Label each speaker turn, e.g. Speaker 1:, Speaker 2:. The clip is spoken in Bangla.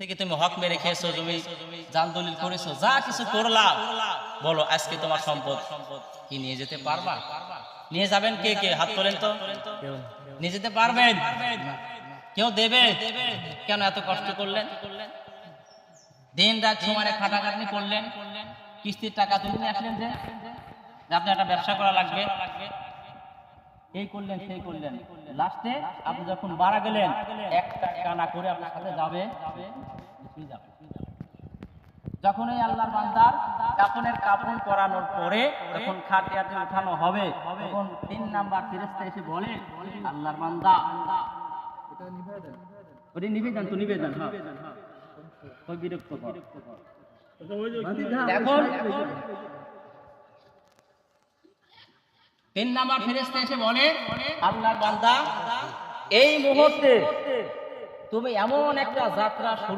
Speaker 1: থেকে তুমি হক মেরে খেয়েছো, তুমি জান দলিল করেছ, যা কিছু করলা বলো, আজকে তোমার সম্পদ। কি, নিয়ে যেতে পারবা? নিয়ে যাবেন কে কে? হাত তোলেন তো। নিয়ে যেতে পারবেন? কেউ দেবে? কেন এত কষ্ট করলেন? দিন রাত সময় খাটাখাটনি করলেন। কিস্তির টাকা তুলে আসলেন যে? আপনি একটা ব্যবসা করা লাগবে। এই করলেন সেই করলেন। লাস্টে আপনি যখন মারা গেলেন এক টাকা না করে আপনার সাথে যাবে। যাবে। যখন এই আল্লাহর বান্দার কাপনের কাপন করানোর পরে যখন খাটিয়াতে উঠানো হবে তখন তিন নাম্বার ফেরেস্তা এসে বলে আল্লাহর বান্দা ওটি নিবেদন তো নিবেদন হ্যাঁ। বিরক্ত কর। এখন তিন নাম্বার ফেরেস্তা এসে বলে আল্লাহর বান্দা এই মুহূর্তে তুমি এমন একটা যাত্রা শুরু